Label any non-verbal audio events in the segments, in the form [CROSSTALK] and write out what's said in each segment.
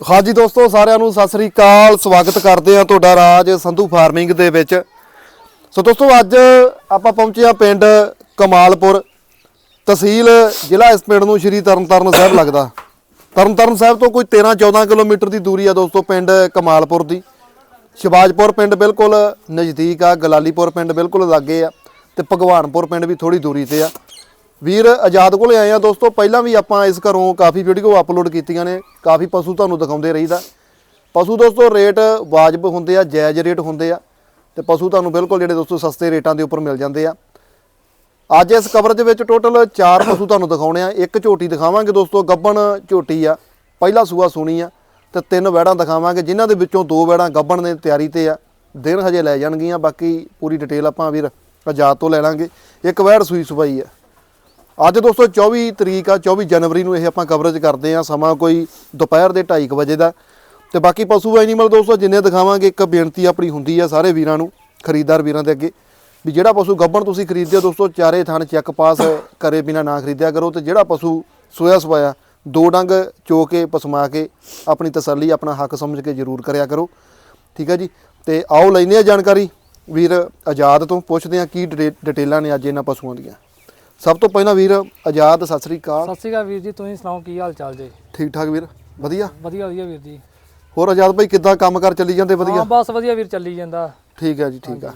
ਹਾਂਜੀ ਦੋਸਤੋ, ਸਾਰਿਆਂ ਨੂੰ ਸਤਿ ਸ੍ਰੀ ਅਕਾਲ। ਸਵਾਗਤ ਕਰਦੇ ਆ ਤੁਹਾਡਾ ਰਾਜ ਸੰਧੂ ਫਾਰਮਿੰਗ ਦੇ ਵਿੱਚ। ਸੋ ਦੋਸਤੋ, ਅੱਜ ਆਪਾਂ ਪਹੁੰਚੇ ਆ ਪਿੰਡ ਕਮਾਲਪੁਰ, ਤਹਿਸੀਲ ਜ਼ਿਲ੍ਹਾ ਇਸ ਪਿੰਡ ਨੂੰ ਸ਼੍ਰੀ ਤਰਨਤਾਰਨ ਸਾਹਿਬ ਲੱਗਦਾ। ਤਰਨਤਾਰਨ ਸਾਹਿਬ ਤੋਂ ਕੋਈ 13 14 ਕਿਲੋਮੀਟਰ ਦੀ ਦੂਰੀ ਆ ਦੋਸਤੋ ਪਿੰਡ ਕਮਾਲਪੁਰ ਦੀ। ਸ਼ਿਵਾਜਪੁਰ ਪਿੰਡ ਬਿਲਕੁਲ ਨਜ਼ਦੀਕ ਆ, ਗਲਾਲੀਪੁਰ ਪਿੰਡ ਬਿਲਕੁਲ ਲਾਗੇ ਆ ਤੇ ਭਗਵਾਨਪੁਰ ਪਿੰਡ ਵੀ ਥੋੜੀ ਦੂਰੀ ਤੇ ਆ। ਵੀਰ, ਆਜ਼ਾਦ ਕੋਲੇ ਆਏ ਆ ਦੋਸਤੋ, ਪਹਿਲਾਂ ਵੀ ਆਪਾਂ ਇਸ ਘਰੋਂ ਕਾਫੀ ਵੀਡੀਓ ਅਪਲੋਡ ਕੀਤੀਆਂ ਨੇ, ਕਾਫੀ ਪਸ਼ੂ ਤੁਹਾਨੂੰ ਦਿਖਾਉਂਦੇ ਰਹੀਦਾ। ਪਸ਼ੂ ਦੋਸਤੋ, ਰੇਟ ਵਾਜਬ ਹੁੰਦੇ ਆ, ਜਾਇਜ਼ ਰੇਟ ਹੁੰਦੇ ਆ, ਤੇ ਪਸ਼ੂ ਤੁਹਾਨੂੰ ਬਿਲਕੁਲ ਜਿਹੜੇ ਦੋਸਤੋ ਸਸਤੇ ਰੇਟਾਂ ਦੇ ਉੱਪਰ ਮਿਲ ਜਾਂਦੇ ਆ। ਅੱਜ ਇਸ ਕਵਰੇਜ ਵਿੱਚ ਟੋਟਲ 4 ਪਸ਼ੂ ਤੁਹਾਨੂੰ ਦਿਖਾਉਣੇ ਆ, ਇੱਕ ਝੋਟੀ ਦਿਖਾਵਾਂਗੇ ਦੋਸਤੋ, ਗੱਬਣ ਝੋਟੀ ਆ, ਪਹਿਲਾ ਸੂਆ ਸੁਣੀ ਆ, ਤੇ ਤਿੰਨ ਵੈੜਾਂ ਦਿਖਾਵਾਂਗੇ, ਜਿਨ੍ਹਾਂ ਦੇ ਵਿੱਚੋਂ ਦੋ ਵੈੜਾਂ ਗੱਬਣ ਦੇ ਤਿਆਰੀ ਤੇ ਆ, ਦਿਨ ਹਜੇ ਲੈ ਜਾਣਗੀਆਂ, ਬਾਕੀ ਪੂਰੀ ਡਿਟੇਲ ਆਪਾਂ ਵੀਰ ਆਜ਼ਾਦ ਤੋਂ ਲੈ ਲਾਂਗੇ। ਇੱਕ ਵੈੜ ਸੂਈ ਸੁਬਾਈ ਆ। ਅੱਜ ਦੋਸਤੋ 24 ਤਰੀਕ ਆ 24 ਜਨਵਰੀ ਨੂੰ ਇਹ ਆਪਾਂ ਕਵਰੇਜ ਕਰਦੇ ਆ ਸਮਾਂ ਕੋਈ ਦੁਪਹਿਰ ਦੇ 2:30 ਵਜੇ ਦਾ। ਤੇ ਬਾਕੀ ਪਸ਼ੂ ਐਨੀਮਲ ਦੋਸਤੋ, ਜਿੰਨੇ ਦਿਖਾਵਾਂਗੇ, ਇੱਕ ਬੇਨਤੀ ਆਪਣੀ ਹੁੰਦੀ ਆ ਸਾਰੇ ਵੀਰਾਂ ਨੂੰ, ਖਰੀਦਦਾਰ ਵੀਰਾਂ ਦੇ ਅੱਗੇ, ਵੀ ਜਿਹੜਾ ਪਸ਼ੂ ਗੱਬਣ ਤੁਸੀਂ ਖਰੀਦਦੇ ਹੋ ਦੋਸਤੋ, ਚਾਰੇ ਥਣ ਚੈੱਕ ਪਾਸ ਕਰੇ ਬਿਨਾ ਨਾ ਖਰੀਦਿਆ ਕਰੋ ਤੇ ਜਿਹੜਾ ਪਸ਼ੂ ਸੋਇਆ ਸਵਾਇਆ, ਦੋ ਡੰਗ ਚੋ ਕੇ, ਪਸਮਾ ਕੇ, ਆਪਣੀ ਤਸੱਲੀ, ਆਪਣਾ ਹੱਕ ਸਮਝ ਕੇ ਜ਼ਰੂਰ ਕਰਿਆ ਕਰੋ। ਠੀਕ ਹੈ ਜੀ? ਤੇ ਆਓ ਲੈਨੇ ਆ ਜਾਣਕਾਰੀ। ਵੀਰ ਆਜ਼ਾਦ ਤੋਂ ਪੁੱਛਦੇ ਆ ਕੀ ਡਿਟੇ- ਡਿਟੇਲਾਂ ਨੇ ਅੱਜ ਇਹਨਾਂ ਪਸ਼ੂਆਂ ਦੀਆਂ। ਸਭ ਤੋਂ ਪਹਿਲਾਂ ਵੀਰ ਆਜ਼ਾਦ ਸਤਿ ਸ੍ਰੀ ਅਕਾਲ। ਸਤਿ ਸ਼੍ਰੀ ਅਕਾਲ ਵੀਰ ਜੀ ਤੁਸੀਂ ਸੁਣਾਓ ਕੀ ਹਾਲ ਚਾਲ ਜੀ? ਠੀਕ ਠਾਕ ਵੀਰ ਵਧੀਆ? ਵਧੀਆ ਵਧੀਆ ਵੀਰ ਜੀ। ਹੋਰ ਆਜ਼ਾਦ ਭਾਈ ਕਿੱਦਾਂ ਕੰਮ ਕਰ ਚੱਲੀ ਜਾਂਦੇ ਵਧੀਆ? ਹਾਂ ਬਸ ਵਧੀਆ ਵੀਰ ਚੱਲੀ ਜਾਂਦਾ। ਠੀਕ ਹੈ ਜੀ ਠੀਕ ਆ।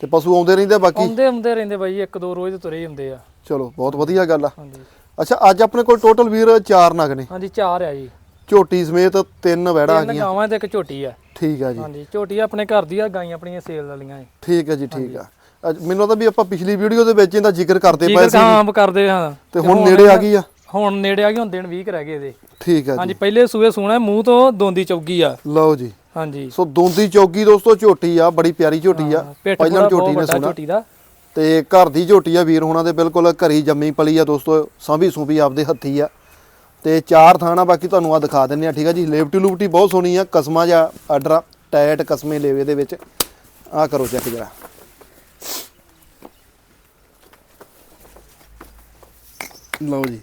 ਤੇ ਪਸ਼ੂ ਆਉਂਦੇ ਰਹਿੰਦੇ ਆ ਬਾਕੀ? ਆਉਂਦੇ ਹੁੰਦੇ ਰਹਿੰਦੇ ਬਾਈ ਇੱਕ ਦੋ ਰੋਜ਼ ਤੁਰੇ ਹੁੰਦੇ ਆ। ਚਲੋ ਬਹੁਤ ਵਧੀਆ ਗੱਲ ਆ। ਹਾਂਜੀ। ਅੱਛਾ ਅੱਜ ਆਪਣੇ ਕੋਲ ਟੋਟਲ ਵੀਰ ਚਾਰ ਨਗ ਨੇ। ਹਾਂਜੀ ਚਾਰ ਆ ਜੀ। ਝੋਟੀ ਸਮੇਤ ਤਿੰਨ ਵੈੜਾ ਆ ਤਿੰਨ ਗਈਆਂ ਗਾਵਾਂ ਤੇ ਇੱਕ ਝੋਟੀ ਆ। ਠੀਕ ਆ ਜੀ। ਹਾਂਜੀ ਝੋਟੀ ਆਪਣੇ ਘਰ ਦੀ ਆ ਗਾਈਆਂ ਆਪਣੀਆਂ ਸੇਲ ਵਾਲੀਆਂ ਆ ਠੀਕ ਹੈ ਜੀ ਠੀਕ ਆ। ਮੈਨੂੰ ਲੱਗਦਾ ਵੀ ਆਪਾਂ ਪਿਛਲੀ ਵੀਡੀਓ ਦੇ ਵਿੱਚ ਇਹਦਾ ਜ਼ਿਕਰ ਕਰਦੇ ਪਏ ਸੀ। ਕਾਮ ਕਰਦੇ ਹਾਂ। ਤੇ ਹੁਣ ਨੇੜੇ ਆ ਗਈ ਆ। ਹੁਣ ਨੇੜੇ ਆ ਗਏ ਹੁਣ ਦਿਨ 20 ਕੁ ਰਹਿ ਗਏ ਇਹਦੇ। ਠੀਕ ਆ ਜੀ। ਹਾਂਜੀ ਪਹਿਲੇ ਸੂਏ ਸੂਣਾ ਮੂੰਹ ਤੋਂ ਦੋਂਦੀ ਚੌਗੀ ਆ। ਲਓ ਜੀ। ਹਾਂਜੀ। ਸੋ ਦੋਂਦੀ ਚੌਗੀ ਦੋਸਤੋ ਝੋਟੀ ਆ ਬੜੀ ਪਿਆਰੀ ਝੋਟੀ ਆ। ਪਹਿਲਾਂ ਝੋਟੀ ਨੇ ਸੁਣਾ। ਝੋਟੀ ਦਾ। ਤੇ ਘਰ ਦੀ ਝੋਟੀ ਆ ਵੀਰ ਹੋਣਾ ਦੇ ਬਿਲਕੁਲ ਘਰੀ ਜੰਮੀ ਪਲੀ ਆ ਦੋਸਤੋ ਸਾਂਭੀ ਸੂੰਭੀ ਆਪਦੇ ਹੱਥੀ ਆ। ਤੇ ਚਾਰ ਥਾਣਾ ਬਾਕੀ ਤੁਹਾਨੂੰ ਆ ਦਿਖਾ ਦਿੰਨੇ ਆ ਠੀਕ ਆ ਜੀ। ਲੇਵਟੀ ਲੂਪਟੀ ਬਹੁਤ ਸੋਹਣੀ ਆ ਕਸਮਾ ਜਾਂ ਆਰਡਰ ਆ ਟਾਇਟ ਕਸਮੇ ਲੇਵੇ ਦੇ ਵਿੱਚ। ਆ ਕਰੋ ਚੈੱਕ ਜਰਾ। ਲਓ ਜੀ।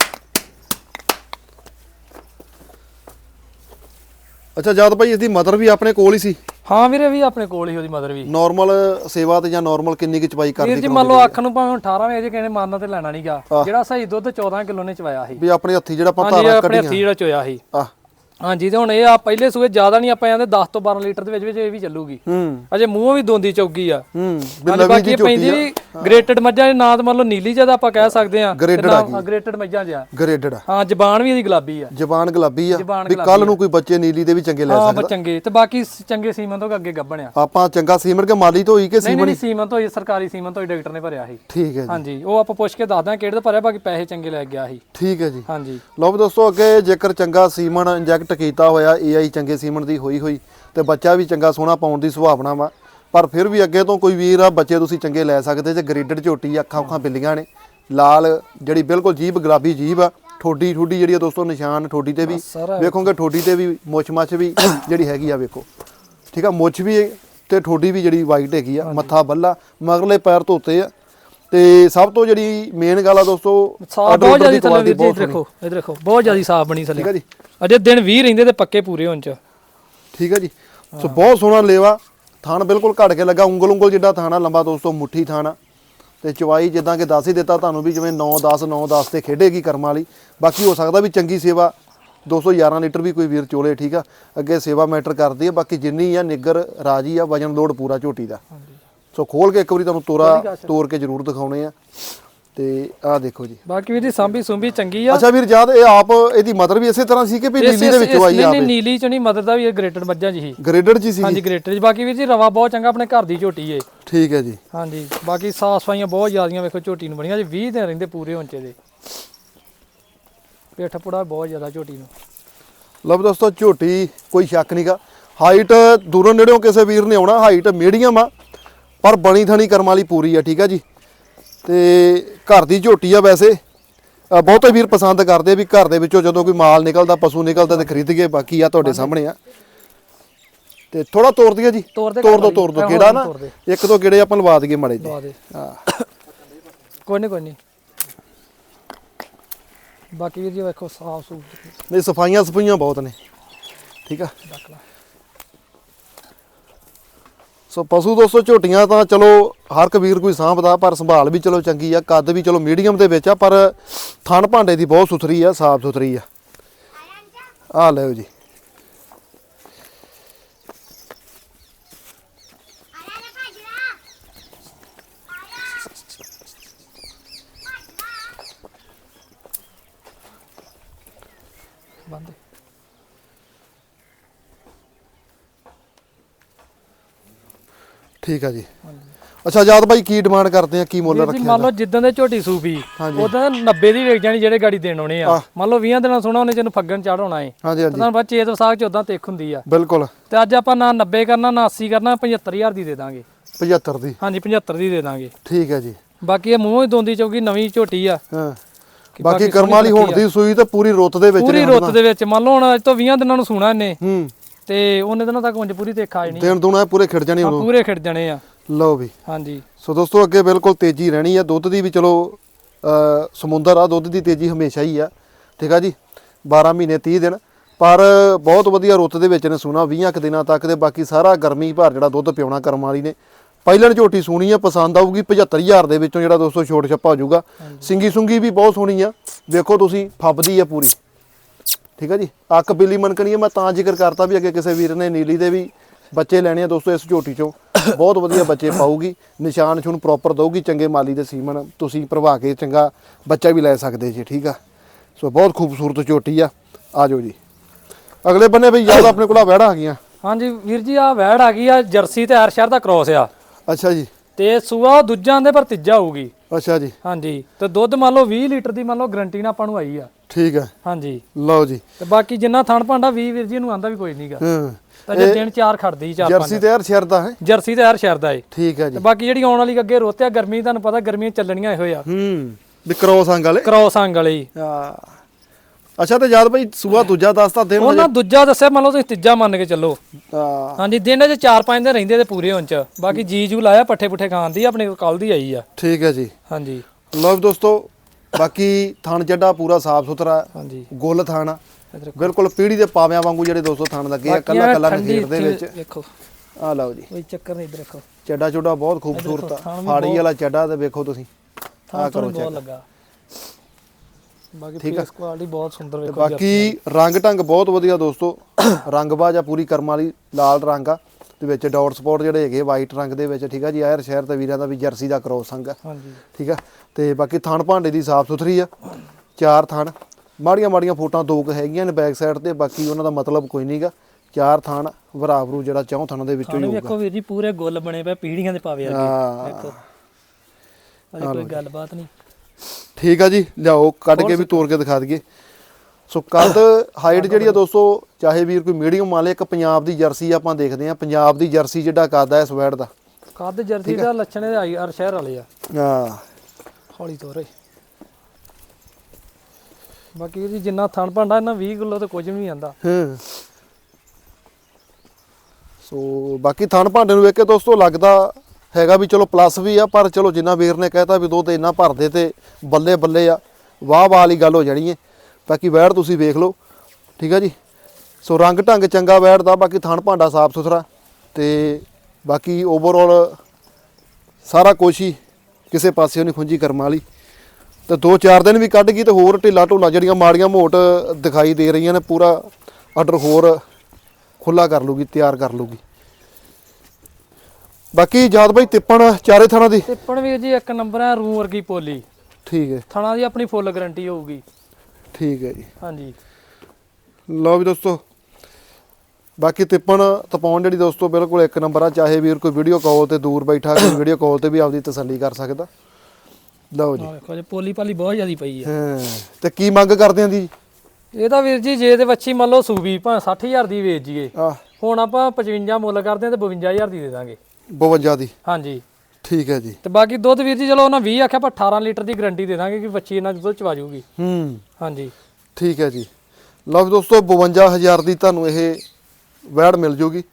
ਅੱਛਾ ਜਦ ਭਾਈ ਇਸ ਦੀ ਮਦਰ ਵੀ ਆਪਣੇ ਕੋਲ ਹੀ ਸੀ? ਹਾਂ ਵੀਰੇ ਵੀ ਆਪਣੇ ਕੋਲ ਹੀ ਉਹਦੀ ਮਦਰ ਵੀ। ਨਾਰਮਲ ਸੇਵਾ ਤੇ ਜਾਂ ਨਾਰਮਲ ਕਿੰਨੀ ਕੁ ਚਵਾਈ ਵੀਰ ਕਰਦੀ ਜੀ ਮੰਨ ਲਓ ਅੱਖ ਨੂੰ ਭਾਵੇਂ 18 ਵਜੇ ਕਹਿੰਦੇ ਮਾਰਨਾ ਤੇ ਲੈਣਾ ਨਹੀਂਗਾ ਜਿਹੜਾ ਸਹੀ ਦੁੱਧ 14 ਕਿਲੋ ਨੇ ਚਵਾਇਆ ਸੀ। ਵੀ ਆਪਣੇ ਹੱਥੀ ਜਿਹੜਾ ਆਪਾਂ ਧਾਰਾਂ ਆਪਣੇ ਕੱਢੀਆਂ। ਹੱਥੀ ਜਿਹੜਾ ਚੋਇਆ ਸੀ। ਹਾਂਜੀ ਤੇ ਹੁਣ ਇਹ ਆ ਪਹਿਲੇ ਸੂਏ ਜ਼ਿਆਦਾ ਨਹੀਂ ਆਪਾਂ ਜਾਂਦੇ 10 ਤੋਂ 12 ਲੀਟਰ ਦੇ ਵਿੱਚ ਵਿੱਚ ਇਹ ਵੀ ਚੱਲੂਗੀ। ਹੂੰ। ਅਜੇ ਮੂੰਹੋਂ ਵੀ ਦੋਂਦੀ ਚੌਗੀ ਆ। ਹੂੰ। ਬਾਕੀ ਪੈਂਦੀ ਗ੍ਰੇਟਡ ਮੱਝਾਂ ਦੇ ਨਾਂ ਤੇ ਮੰਨ ਲਓ ਨੀਲੀ ਜ਼ਿਆਦਾ ਆਪਾਂ ਕਹਿ ਸਕਦੇ ਆ Graded ਆ ਗ੍ਰੇਟਡ ਮੱਝਾਂ ਜਿਆ ਗ੍ਰੇਡਡ ਆ। ਹਾਂ ਜ਼ਬਾਨ ਵੀ ਇਹਦੀ ਗੁਲਾਬੀ ਆ। ਜ਼ਬਾਨ ਗੁਲਾਬੀ ਆ। ਵੀ ਕੱਲ ਨੂੰ ਕੋਈ ਬੱਚੇ ਨੀਲੀ ਦੇ ਵੀ ਚੰਗੇ ਲੈ ਹਾਂ ਸਕਦਾ। ਬਸ ਚੰਗੇ। ਤੇ ਬਾਕੀ ਚੰਗੇ ਸੀਮਨ ਤੋਂ ਅੱਗੇ ਗੱਬਣਿਆ ਆਪਾਂ ਚੰਗਾ ਸੀਮਰ ਕੇ ਮਾਲੀ ਤੋਂ ਹੋਈ ਕਿ ਨਹੀਂ ਸੀਮਨ ਨਹੀਂ ਸੀਮਨ ਤੋਂ ਹੀ ਸਰਕਾਰੀ ਸੀਮਨ ਤੋਂ ਹੀ ਡਾਕਟਰ ਨੇ ਭਰਿਆ ਸੀ। ਠੀਕ ਹੈ ਜੀ। ਹਾਂਜੀ ਉਹ ਆਪਾਂ ਪੁੱਛ ਕੇ ਦੱਸਦਾ ਕਿਹੜੇ ਤੋਂ ਭਰਿਆ ਬਾਕੀ ਪੈਸੇ ਚੰਗੇ ਲੈ ਗਿਆ ਸੀ। ਠੀਕ ਹੈ ਜੀ। ਹਾਂਜੀ। ਲਓ ਵੀ ਦੋਸਤੋ ਅੱਗੇ ਜੇਕਰ ਚੰਗਾ ਸੀਮਨ ਇੰਜੈਕਟ ਕੀਤਾ ਹੋਇਆ ਏਆਈ ਚੰਗੇ ਸੀਮਨ ਦੀ ਹੋਈ ਹੋਈ ਤੇ ਬੱਚਾ ਵੀ ਚੰਗਾ ਸੋਹਣਾ ਪਾਉਣ ਦੀ ਸੁਭਾਵਨਾ ਵਾ। ਪਰ ਫਿਰ ਵੀ ਅੱਗੇ ਤੋਂ ਕੋਈ ਵੀਰ ਆ ਬੱਚੇ ਤੁਸੀਂ ਚੰਗੇ ਲੈ ਸਕਦੇ ਜੇ ਗ੍ਰੇਡਡ ਝੋਟੀ ਆ, ਅੱਖਾਂ ਅੱਖਾਂ ਬਿੱਲੀਆਂ ਨੇ। ਲਾਲ ਜਿਹੜੀ ਬਿਲਕੁਲ ਜੀਬ ਗੁਲਾਬੀ ਜੀਬ ਆ ਠੋਡੀ ਠੁੱਡੀ ਜਿਹੜੀ ਆ ਦੋਸਤੋ ਨਿਸ਼ਾਨ ਠੋਡੀ ਤੇ ਵੀ ਵੇਖੋਗੇ ਠੋਡੀ ਤੇ ਵੀ ਮੁੱਛ ਮੱਛ ਵੀ ਜਿਹੜੀ ਹੈਗੀ ਆ ਵੇਖੋ। ਠੀਕ ਆ ਮੁੱਛ ਵੀ ਤੇ ਠੋਡੀ ਵੀ ਜਿਹੜੀ ਵਾਈਟ ਹੈਗੀ ਆ ਮੱਥਾ ਬੱਲਾ ਮਗਰਲੇ ਪੈਰ ਧੋਤੇ ਆ। ਤੇ ਸਭ ਤੋਂ ਜਿਹੜੀ ਮੇਨ ਗੱਲ ਆ ਦੋਸਤੋ ਸਾਫ਼ ਬਹੁਤ ਜ਼ਿਆਦਾ ਥੱਲੇ ਵੀਰ ਜੀ ਦੇਖੋ ਇੱਧਰ ਦੇਖੋ ਬਹੁਤ ਜ਼ਿਆਦਾ ਸਾਫ਼ ਬਣੀ ਥੱਲੇ। ਠੀਕ ਆ ਜੀ। ਅਜੇ ਦਿਨ 20 ਰਹਿੰਦੇ ਤੇ ਪੱਕੇ ਪੂਰੇ ਹੋਣ ਚ। ਠੀਕ ਹੈ ਜੀ। ਸੋ ਬਹੁਤ ਸੋਹਣਾ ਲੇਵਾ ਥਾਣ ਬਿਲਕੁਲ ਘੜ ਕੇ ਲੱਗਾ ਉਂਗਲ ਉਂਗਲ ਜਿੱਡਾ ਥਾਣਾ ਲੰਬਾ ਦੋਸਤੋ ਮੁੱਠੀ ਥਾਣਾ ਤੇ ਚਵਾਈ ਜਿੱਦਾਂ ਕਿ ਦੱਸ ਹੀ ਦਿੱਤਾ ਤੁਹਾਨੂੰ ਵੀ ਜਿਵੇਂ 9 10 9 10 ਤੇ ਖੇਡੇਗੀ ਕਰਮ ਵਾਲੀ। ਬਾਕੀ ਹੋ ਸਕਦਾ ਵੀ ਚੰਗੀ ਸੇਵਾ 211 ਲੀਟਰ ਵੀ ਕੋਈ ਵੀਰ ਚੋਲੇ ਠੀਕ ਆ? ਅੱਗੇ ਸੇਵਾ ਮੈਟਰ ਕਰਦੀ ਆ ਬਾਕੀ ਜਿੰਨੀ ਆ ਨਿੱਗਰ ਰਾਜੀ ਆ ਵਜਨ ਲੋਡ ਪੂਰਾ ਝੋਟੀ ਦਾ। ਸੋ ਖੋਲ ਕੇ ਇੱਕ ਵਾਰੀ ਤੁਹਾਨੂੰ ਤੋਰਾ ਤੋੜ ਕੇ ਜ਼ਰੂਰ ਦਿਖਾਉਣੇ ਆ। ਤੇ ਆਹ ਦੇਖੋ ਜੀ। ਬਾਕੀ ਵੀਰ ਦੀ ਸਾਂਭੀ ਸੁੰਭੀ ਚੰਗੀ ਆ। ਅੱਛਾ ਵੀਰ ਜਦ ਇਹ ਆਪ ਇਹਦੀ ਮਦਰ ਵੀ ਇਸੇ ਤਰ੍ਹਾਂ ਸੀ ਕਿ ਵੀ ਨੀਲੀ ਦੇ ਵਿੱਚੋਂ ਆਈ ਨਹੀਂ ਆ ਨਹੀਂ ਨੀਲੀ ਚ ਨਹੀਂ ਮਦਰ ਦਾ ਵੀ ਇਹ ਗ੍ਰੇਟਡ ਮੱਝਾਂ ਜੀ ਸੀ ਗ੍ਰੇਡਡ ਜੀ ਸੀ। ਹਾਂਜੀ ਗ੍ਰੇਟਡ ਜੀ ਬਾਕੀ ਵੀਰ ਜੀ ਰਵਾ ਬਹੁਤ ਚੰਗਾ ਆਪਣੇ ਘਰ ਦੀ ਝੋਟੀ ਏ। ਠੀਕ ਹੈ ਜੀ। ਹਾਂਜੀ ਬਾਕੀ ਸਾਫ਼ ਸਫਾਈਆਂ ਬਹੁਤ ਜ਼ਿਆਦੀਆਂ ਵੇਖੋ ਝੋਟੀ ਨੂੰ ਬਣੀਆਂ। ਜੀ 20 ਦਿਨ ਰਹਿੰਦੇ ਪੂਰੇ ਹੋਣ ਚ ਦੇ। ਪੇਠ ਪੁੜਾ ਬਹੁਤ ਜ਼ਿਆਦਾ ਝੋਟੀ ਨੂੰ। ਲਓ ਦੋਸਤੋ ਝੋਟੀ ਕੋਈ ਸ਼ੱਕ ਨਹੀਂਗਾ ਹਾਈਟ ਦੂਰੋਂ ਨੇੜਿਓਂ ਕਿਸੇ ਵੀਰ ਨੇ ਆਉਣਾ ਹਾਈਟ ਮੀਡੀਅਮ ਆ। ਪਰ ਬਣੀ ਥਣੀ ਕਰਮ ਵਾਲੀ ਪੂਰੀ ਆ ਠੀਕ ਆ ਜੀ। ਤੇ ਘਰ ਦੀ ਝੋਟੀ ਆ ਵੈਸੇ। ਬਹੁਤੇ ਵੀਰ ਪਸੰਦ ਕਰਦੇ ਵੀ ਘਰ ਦੇ ਵਿੱਚੋਂ ਜਦੋਂ ਕੋਈ ਮਾਲ ਨਿਕਲਦਾ ਪਸ਼ੂ ਨਿਕਲਦਾ ਤੇ ਖਰੀਦ ਕੇ ਬਾਕੀ ਆ ਤੁਹਾਡੇ ਸਾਹਮਣੇ ਆ। ਤੇ ਥੋੜਾ ਤੋੜ ਦਈਏ ਜੀ। ਤੋੜ ਦੇ ਤੋੜ ਦੋ ਕਿਹੜਾ ਨਾ। ਇੱਕ ਦੋ ਕਿਹੜੇ ਆਪਾਂ ਲਵਾ ਦਈਏ ਮੜੇ ਜੀ ਹਾਂ। ਕੋਈ ਨਹੀਂ ਕੋਈ ਨਹੀਂ ਬਾਕੀ ਵੀਰ ਜੀ ਵੇਖੋ ਸਾਫ਼ ਸੂਫ। ਨਹੀਂ ਸਫਾਈਆਂ ਸਫਾਈਆਂ ਬਹੁਤ ਨੇ। ਠੀਕ ਆ? ਸੋ ਪਸ਼ੂ ਦੋਸਤੋ, ਝੋਟੀਆਂ ਤਾਂ ਚਲੋ ਹਰ ਕਬੀਰ ਕੋਈ ਸਾਂਭਦਾ ਪਰ ਸੰਭਾਲ ਵੀ ਚਲੋ ਚੰਗੀ ਆ, ਕੱਦ ਵੀ ਚਲੋ ਮੀਡੀਅਮ ਦੇ ਵਿੱਚ ਆ, ਪਰ ਥਣ ਭਾਂਡੇ ਦੀ ਬਹੁਤ ਸੁਥਰੀ ਆ, ਸਾਫ਼ ਸੁਥਰੀ ਆ। ਆ ਲਿਓ ਜੀ। ਬੰਦ। ਠੀਕ ਆ ਜੀ। ਅੱਛਾ ਜਾਦ ਭਾਈ ਕੀ ਡਿਮਾਂਡ ਕਰਦੇ ਆ ਕੀ ਮੁੱਲ ਵੀਰ ਜੀ ਰੱਖਿਆ ਮੰਨ ਲਓ ਜਿੱਦਾਂ? ਦੇ ਝੋਟੀ ਹਾਂਜੀ। ਉਦੋਂ 90 ਦੀ ਵੇਚ ਜਾਣੀ ਜਿਹੜੇ ਗਾੜੀ ਦੇਣ ਆਉਣੇ ਆ। ਮੰਨ ਲਓ 20 ਦਿਨਾਂ ਸੁਣਾ ਉਹਨੇ ਜਿਹਨੂੰ ਫੱਗਣ ਚੜ ਹੋਣਾ ਏ ਤਾਂ ਬਾਅਦ ਚੇਤ ਵਿਸਾਖ ਚ ਉਦਾਂ ਤਿੱਖ ਹੁੰਦੀ ਆ। ਬਿਲਕੁਲ। ਤੇ ਅੱਜ ਆਪਾਂ ਨਾ 90 ਕਰਨਾ ਨਾ 80 ਕਰਨਾ 75000 ਦੀ ਦੇ ਦਾਂਗੇ। 75 ਦੀ। ਹਾਂਜੀ 75 ਦੀ ਦੇ ਦਾਂਗੇ। ਠੀਕ ਹੈ ਜੀ। ਬਾਕੀ ਇਹ ਮੂੰਹੋਂ ਹੀ ਦੋਂਦੀ ਚੌਕੀ ਨਵੀਂ ਝੋਟੀ ਆ। ਹਾਂ। ਬਾਕੀ ਬਾਕੀ ਕਰਮ ਵਾਲੀ ਹੁਣ ਦੀ ਸੂਈ ਤੇ ਪੂਰੀ ਰੁੱਤ ਦੇ ਵਿੱਚ ਪੂਰੀ ਰੁੱਤ ਦੇ ਵਿੱਚ। ਮੰਨ ਲਓ ਹੁਣ ਅੱਜ ਤੋਂ 20 ਦਿਨਾਂ ਨੂੰ ਸੂਣਾ ਇਹਨੇ। ਹੂੰ। ਤੇ ਉਹਨੇ ਦਿਨਾਂ ਤੱਕ ਉਂਝ ਪੂਰੀ ਤਿੱਖ ਆ ਜਾਣੀ ਦਿਨ ਦੁਣਾ ਪੂਰੇ ਖਿੜ ਜਾਣੀ ਉਦੋਂ। ਪੂਰੇ ਖਿੜ ਜਾਣੇ ਆ। ਲਓ ਵੀ। ਹਾਂਜੀ। ਸੋ ਦੋਸਤੋ ਅੱਗੇ ਬਿਲਕੁਲ ਤੇਜ਼ੀ ਰਹਿਣੀ ਆ। ਦੁੱਧ ਦੀ ਵੀ ਚਲੋ ਅ, ਸਮੁੰਦਰ ਆ ਦੁੱਧ ਦੀ ਤੇਜ਼ੀ ਹਮੇਸ਼ਾ ਹੀ ਆ। ਠੀਕ ਆ ਜੀ? 12 ਮਹੀਨੇ 30 ਦਿਨ। ਪਰ ਬਹੁਤ ਵਧੀਆ ਰੁੱਤ ਦੇ ਵਿੱਚ ਨੇ ਸੂਣਾ 20 ਕੁ ਦਿਨਾਂ ਤੱਕ ਤੇ ਬਾਕੀ ਸਾਰਾ ਗਰਮੀ ਭਰ ਜਿਹੜਾ ਦੁੱਧ ਪਿਉਣਾ ਕਰਮ ਵਾਲੀ ਨੇ। ਪਹਿਲਣ ਝੋਟੀ ਸੂਣੀ ਆ ਪਸੰਦ ਆਊਗੀ 75000 ਦੇ ਵਿੱਚੋਂ ਜਿਹੜਾ ਦੋਸਤੋ ਛੋਟ ਛੱਪਾ ਹੋ ਜਾਊਗਾ। ਸਿੰਗੀ ਸੁੰਗੀ ਵੀ ਬਹੁਤ ਸੋਹਣੀ ਆ। ਵੇਖੋ ਤੁਸੀਂ ਫੱਬਦੀ ਆ ਪੂਰੀ। ਠੀਕ ਆ ਜੀ? ਅੱਖ ਬਿੱਲੀ ਮਨਕਣੀ ਮੈਂ ਤਾਂ ਜ਼ਿਕਰ ਕਰਤਾ ਵੀ ਅੱਗੇ ਕਿਸੇ ਵੀਰ ਨੇ ਨੀਲੀ ਦੇ ਵੀ ਬੱਚੇ ਲੈਣੇ ਆ ਦੋਸਤੋ ਇਸ ਝੋਟੀ ਚੋਂ। ਬਹੁਤ ਵਧੀਆ ਬੱਚੇ ਪਾਊਗੀ ਨਿਸ਼ਾਨ ਛੁਣ ਪ੍ਰੋਪਰ ਦਊਗੀ ਚੰਗੇ ਮਾਲੀ ਦੇ ਸੀਮਨ ਤੁਸੀਂ ਭਰਵਾ ਕੇ ਚੰਗਾ ਬੱਚਾ ਵੀ ਲੈ ਸਕਦੇ ਜੀ ਠੀਕ ਆ? ਸੋ ਬਹੁਤ ਖੂਬਸੂਰਤ ਝੋਟੀ ਆ। ਆ ਜਾਓ ਜੀ। ਅਗਲੇ ਬੰਨੇ ਬਈ ਯਾਦ ਆਪਣੇ ਕੋਲ ਵਹਿੜਾ ਆ ਗਈਆਂ। ਹਾਂਜੀ ਵੀਰ ਜੀ ਆ ਵੈੜ ਆ ਗਈ ਆ ਜਰਸੀ ਤੇ ਹਰ ਸ਼ਹਿਰ ਦਾ ਕ੍ਰੋਸ ਆ। ਅੱਛਾ ਜੀ। ਤੇ ਸੂਆ ਦੂਜਾਂ ਦੇ ਪਰ ਤੀਜਾ ਹੋਊਗੀ। ਅੱਛਾ ਜੀ। ਹਾਂਜੀ। ਤੇ ਦੁੱਧ ਮੰਨ ਲਓ 20 ਲੀਟਰ ਦੀ ਮੰਨ ਲਓ ਗਰੰਟੀ ਨਾਲ ਆਪਾਂ ਨੂੰ ਆਈ ਆ। ਠੀਕ ਹੈ ਹਾਂਜੀ। ਲਓ ਜੀ। ਤੇ ਬਾਕੀ ਜਿੰਨਾ ਥਣ ਭਾਂਡਾ 20 ਵੀਰ ਜੀ ਨੂੰ ਆਂਦਾ ਵੀ ਕੋਈ ਨਹੀਂਗਾ ਹਾਂ। ਤਾਂ ਜੇ ਦਿਨ ਚਾਰ ਖੜਦੀ ਚਾਰ ਪੰਜ ਜਰਸੀ ਤੇ ਯਾਰ ਸ਼ਹਿਰ ਦਾ ਹੈ। ਜਰਸੀ ਤੇ ਹਰ ਸ਼ਹਿਰ ਦਾ ਏ। ਠੀਕ ਹੈ ਤੇ ਜੀ ਬਾਕੀ ਜਿਹੜੀ ਆਉਣ ਵਾਲੀ ਅੱਗੇ ਰੋਤਿਆ ਗਰਮੀ ਤੁਹਾਨੂੰ ਪਤਾ ਗਰਮੀਆਂ ਚੱਲਣੀਆਂ ਇਹੋ ਆ ਹੂੰ। ਵੀ ਕਰੋਸ ਅੰਗ ਵਾਲੇ। ਕ੍ਰੋਸ ਅੰਗ ਵਾਲੀ ਆ ਅੱਛਾ ਤੇ ਯਾਦ ਬਈ ਸੂਆ ਦੂਜਾ ਦੱਸਤਾ ਦਿਨ ਉਹਨਾਂ ਦੂਜਾ ਦੱਸਿਆ ਮੰਨ ਲਓ ਤੁਸੀਂ ਤੀਜਾ ਮੰਨ ਕੇ ਚੱਲੋ। ਹਾਂਜੀ ਦਿਨ ਚ ਚਾਰ ਪੰਜ ਦਿਨ ਰਹਿੰਦੇ ਤੇ ਪੂਰੇ ਹੋਣ ਚ। ਬਾਕੀ ਜੀ ਜੂ ਲਾਇਆ ਪੱਠੇ ਪੁੱਠੇ ਖਾਣ ਦੀ ਆਪਣੇ ਕੋਲ ਕੱਲ ਦੀ ਆਈ ਆ। ਠੀਕ ਹੈ ਜੀ। ਹਾਂਜੀ। ਲਓ ਵੀ ਦੋਸਤੋ ਬਾਕੀ ਥਣ ਜੱਡਾ ਪੂਰਾ ਸਾਫ਼ ਸੁਥਰਾ ਹਾਂਜੀ। ਗੁੱਲ ਥਣ ਆ। ਬਿਲਕੁਲ ਪੀੜੀ ਦੇ ਪਾਵਿਆਂ ਵਾਂਗੂ ਜਿਹੜੇ ਦੋਸਤੋ ਥਣ ਲੱਗੇ ਆ ਕੱਲਾ ਕੱਲਾ ਨਖੇੜ ਦੇ ਵਿੱਚ। ਵੇਖੋ। ਆ ਲਓ ਜੀ। ਕੋਈ ਚੱਕਰ ਨਹੀਂ ਇੱਧਰ ਦੇਖੋ। ਚੱਡਾ ਚੋਡਾ ਬਹੁਤ ਖੂਬਸੂਰਤ ਆ। ਫਾੜੀ ਵਾਲਾ ਚੱਡਾ ਤੇ ਵੇਖੋ ਤੁਸੀਂ। ਥਾਂ ਤੋਂ ਬਹੁਤ ਲੱਗਾ। ਬਾਕੀ ਫੇਸ ਕੁਆਲਿਟੀ ਬਹੁਤ ਸੁੰਦਰ ਵੇਖੋ ਬਾਕੀ ਰੰਗ ਢੰਗ ਬਹੁਤ ਵਧੀਆ ਦੋਸਤੋ। ਰੰਗਬਾਜ ਆ ਪੂਰੀ ਕਰਮ ਵਾਲੀ ਲਾਲ ਰੰਗ ਆ। ਤੇ ਵਿੱਚ ਡਾਟ ਸਪੌਟ ਜਿਹੜੇ ਹੈਗੇ ਵਾਈਟ ਰੰਗ ਦੇ ਵਿੱਚ ਠੀਕ ਆ ਜੀ ਆਇਰ ਸ਼ਹਿਰ ਤੇ ਵੀਰਾਂ ਦਾ ਵੀ ਜਰਸੀ ਦਾ ਕ੍ਰੋਸ ਸੰਗ ਆ ਹਾਂਜੀ। ਠੀਕ ਆ? ਤੇ ਬਾਕੀ ਥਣ ਭਾਂਡੇ ਦੀ ਸਾਫ਼ ਸੁਥਰੀ ਆ ਚਾਰ ਥਣ ਮਾੜੀਆਂ ਮਾੜੀਆਂ ਫੋਟਾਂ ਦੋ ਕੁ ਹੈਗੀਆਂ ਨੇ ਬੈਕ ਸਾਈਡ ਤੇ ਬਾਕੀ ਉਹਨਾਂ ਦਾ ਮਤਲਬ ਕੋਈ ਨਹੀਂਗਾ ਚਾਰ ਥਣ ਵਰਾਵਰੂ ਜਿਹੜਾ ਚੌਂ ਥਣ ਦੇ ਵਿੱਚੋਂ ਹੀ ਹੋਊਗਾ। ਵੇਖੋ ਵੀਰ ਜੀ ਪੂਰੇ ਗੁੱਲ ਬਣੇ ਪਏ ਪੀੜੀਆਂ ਦੇ ਪਾਵੇ ਅੱਗੇ ਅਜੇ ਕੋਈ ਗੱਲਬਾਤ ਨਹੀਂ ਠੀਕ ਆ ਜੀ ਲਿਆਓ ਕੱਢ ਕੇ ਵੀ ਤੋੜ ਕੇ ਦਿਖਾ ਦਈਏ। ਸੋ ਕੱਦ [COUGHS] ਹਾਈਟ ਜਿਹੜੀ ਆ ਦੋਸਤੋ ਚਾਹੇ ਵੀਰ ਕੋਈ ਮੀਡੀਅਮ ਮੰਨ ਲੇ ਇੱਕ ਪੰਜਾਬ ਦੀ ਜਰਸੀ ਆਪਾਂ ਦੇਖਦੇ ਆ ਪੰਜਾਬ ਦੀ ਜਰਸੀ ਜਿਹੜਾ ਕੱਦ ਆ ਇਸ ਵੈੜ ਦਾ। ਕੱਦ ਜਰਸੀ ਦਾ ਲੱਛਣ ਇਹਦੇ ਆਈ ਅਰ ਸ਼ਹਿਰ ਵਾਲੇ ਆ। ਹਾਂ। ਹੌਲੀ ਤੋਰੇ ਬਾਕੀ ਜੀ ਜਿੰਨਾ ਥਣ ਭਾਂਡਾ ਇਹਨਾਂ 20 ਕਿਲੋ ਤੇ ਕੁਝ ਵੀ ਨਹੀਂ ਆਂਦਾ। ਹਾਂ। ਸੋ ਬਾਕੀ ਥਣ ਭਾਂਡੇ ਨੂੰ ਵੇਖ ਕੇ ਦੋਸਤੋ ਲੱਗਦਾ ਹੈਗਾ ਵੀ ਚਲੋ ਪਲੱਸ ਵੀ ਆ ਪਰ ਚਲੋ ਜਿੰਨਾ ਵੀਰ ਨੇ ਕਹਿਤਾ ਵੀ ਦੁੱਧ ਇੰਨਾ ਭਰਦੇ ਤੇ ਬੱਲੇ ਬੱਲੇ ਆ। ਵਾਹ ਵਾਹ ਵਾਲੀ ਗੱਲ ਹੋ ਜਾਣੀ ਹੈ ਬਾਕੀ ਵੈੜ ਤੁਸੀਂ ਵੇਖ ਲਓ। ਠੀਕ ਆ ਜੀ? ਸੋ ਰੰਗ ਢੰਗ ਚੰਗਾ ਵੈੜ ਦਾ ਬਾਕੀ ਥਣ ਭਾਂਡਾ ਸਾਫ਼ ਸੁਥਰਾ ਤੇ ਬਾਕੀ ਓਵਰਆਲ ਸਾਰਾ ਕੁਛ ਹੀ ਕਿਸੇ ਪਾਸਿਓਂ ਨਹੀਂ ਖੁੰਜੀ ਕਰਮ ਵਾਲੀ। ਤੇ ਦੋ ਚਾਰ ਦਿਨ ਵੀ ਕੱਢ ਗਈ ਤੇ ਹੋਰ ਢਿੱਲਾ ਢੋਲਾ ਜਿਹੜੀਆਂ ਮਾੜੀਆਂ ਮੋਟ ਦਿਖਾਈ ਦੇ ਰਹੀਆਂ ਨੇ ਪੂਰਾ ਆਰਡਰ ਹੋਰ ਖੁੱਲਾ ਕਰ ਲੂਗੀ ਤਿਆਰ ਕਰ ਲੂਗੀ ਬਾਕੀ ਜਾਦ ਬਾਈ ਤਿੱਪਣ ਚਾਰੇ ਥਾਣਾ ਦੀ? ਟਿੱਪਣ ਵੀਰ ਜੀ ਇੱਕ ਨੰਬਰ ਹੈ ਰੂ ਵਰਗੀ ਪੋਲੀ। ਠੀਕ ਹੈ। ਥਣਾ ਦੀ ਆਪਣੀ ਫੁੱਲ ਗਾਰੰਟੀ ਹੋਊਗੀ। ਠੀਕ ਹੈ ਜੀ। ਹਾਂਜੀ। ਲਓ ਵੀ ਦੋਸਤੋ ਬਾਕੀ ਤਿੱਪਣ ਤਪਾਉਣ ਜਿਹੜੀ ਦੋਸਤੋ ਬਿਲਕੁਲ ਇੱਕ ਨੰਬਰ ਆ ਚਾਹੇ ਵੀਰ ਕੋਈ ਵੀਡੀਓ ਕਾਲ ਤੇ ਦੂਰ ਬੈਠਾ ਕੋਈ ਵੀਡੀਓ ਕਾਲ ਤੇ ਵੀ ਆਪਦੀ ਤਸੱਲੀ ਕਰ ਸਕਦਾ। ਲਓ ਜੀ। ਆਹ ਵੇਖੋ ਜੀ ਪੋਲੀ ਪਾਲੀ ਬਹੁਤ ਜ਼ਿਆਦੀ ਪਈ ਆ। ਹਾਂ ਤੇ ਕੀ ਮੰਗ ਕਰਦੇ ਆਂ ਦੀ? ਇਹ ਤਾਂ ਵੀਰ ਜੀ ਜੇ ਤੇ ਵੱਛੀ ਮੰਨ ਲਓ ਸੂਬੀ ਭਾਂ 60000 ਦੀ ਵੇਚ ਜੀਏ ਆ ਹੁਣ ਆਪਾਂ 55 ਮੁੱਲ ਕਰਦੇ ਆ ਤੇ 52000 ਦੀ ਦੇ ਦਾਂਗੇ। 52 ਦੀ। ਹਾਂਜੀ। ਠੀਕ ਹੈ ਜੀ। ਤੇ ਬਾਕੀ ਦੁੱਧ ਵੀਰ ਜੀ ਚਲੋ ਉਹਨਾਂ 20 ਆਖਿਆ ਪਰ 18 ਲੀਟਰ ਦੀ ਗਾਰੰਟੀ ਦੇ ਦਾਂਗੇ ਕਿ ਬੱਚੀ ਇਹਨਾਂ ਦੁੱਧ ਚਵਾ ਜਾਊਗੀ। ਹੂੰ। ਹਾਂਜੀ। ਠੀਕ ਹੈ ਜੀ। ਲਓ ਵੀ ਦੋਸਤੋ 52000 ਦੀ ਤੁਹਾਨੂੰ ਇਹ ਵੈੜ ਮਿਲ ਜੂਗੀ।